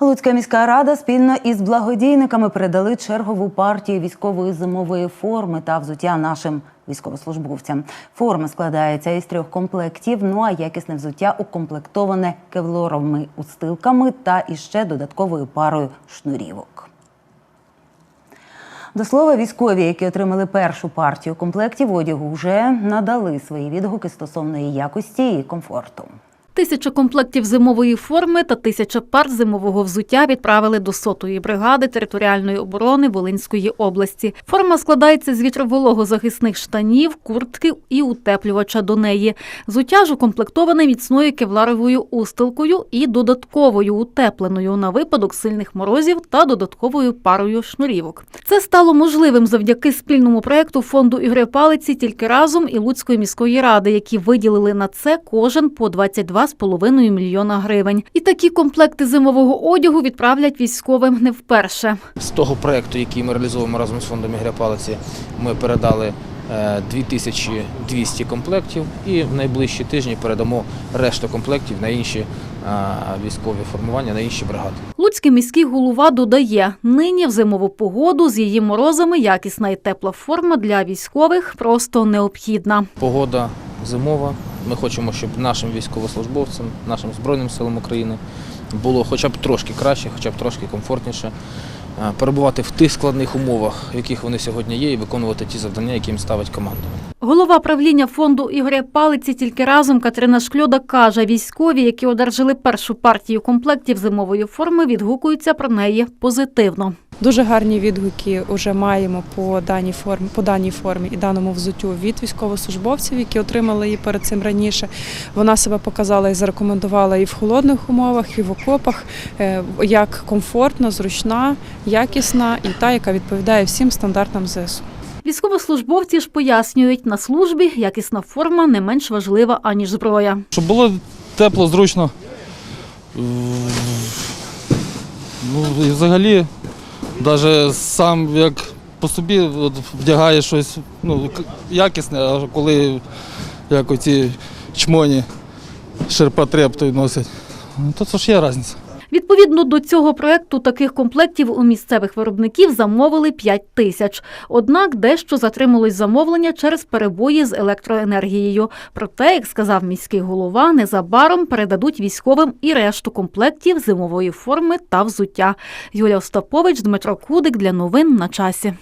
Луцька міська рада спільно із благодійниками передали чергову партію військової зимової форми та взуття нашим військовослужбовцям. Форма складається із трьох комплектів. Ну а якісне взуття укомплектоване кевлоровими устилками та іще додатковою парою шнурівок. До слова, військові, які отримали першу партію комплектів одягу, вже надали свої відгуки стосовно її якості і комфорту. Тисяча комплектів зимової форми та тисяча пар зимового взуття відправили до сотої бригади територіальної оборони Волинської області. Форма складається з вітровологозахисних штанів, куртки і утеплювача до неї. Взуття ж укомплектоване міцною кевларовою устилкою і додатковою утепленою на випадок сильних морозів та додатковою парою шнурівок. Це стало можливим завдяки спільному проекту фонду Ігри Палиці тільки разом і Луцької міської ради, які виділили на це кожен по 22,5 мільйона гривень. І такі комплекти зимового одягу відправлять військовим не вперше. З того проєкту, який ми реалізовуємо разом з фондом Ігоря Палиці, ми передали е, 2200 комплектів і в найближчі тижні передамо решту комплектів на інші е, військові формування, на інші бригади. Луцький міський голова додає, нині в зимову погоду з її морозами якісна і тепла форма для військових просто необхідна. Погода зимова. Ми хочемо, щоб нашим військовослужбовцям, нашим Збройним силам України було хоча б трошки краще, хоча б трошки комфортніше е, перебувати в тих складних умовах, в яких вони сьогодні є, і виконувати ті завдання, які їм ставить команда. Голова правління фонду Ігоря Палиці тільки разом Катерина Шкльода каже, військові, які одержали першу партію комплектів зимової форми, відгукуються про неї позитивно. Дуже гарні відгуки вже маємо по даній формі, по даній формі і даному взуттю від військовослужбовців, які отримали її перед цим раніше. Вона себе показала і зарекомендувала і в холодних умовах, і в окопах, е, як комфортна, зручна, якісна і та, яка відповідає всім стандартам ЗСУ. Військовослужбовці ж пояснюють, на службі якісна форма не менш важлива, аніж зброя. Щоб було тепло, зручно. Ну і взагалі, навіть сам як по собі вдягає щось ну, якісне, а коли як оці чмоні ширпотреб той носять, ну, то це ж є різниця. Відповідно до цього проекту таких комплектів у місцевих виробників замовили 5 тисяч. Однак дещо затрималось замовлення через перебої з електроенергією. Проте, як сказав міський голова, незабаром передадуть військовим і решту комплектів зимової форми та взуття. Юлія Остапович, Дмитро Кудик для новин на часі.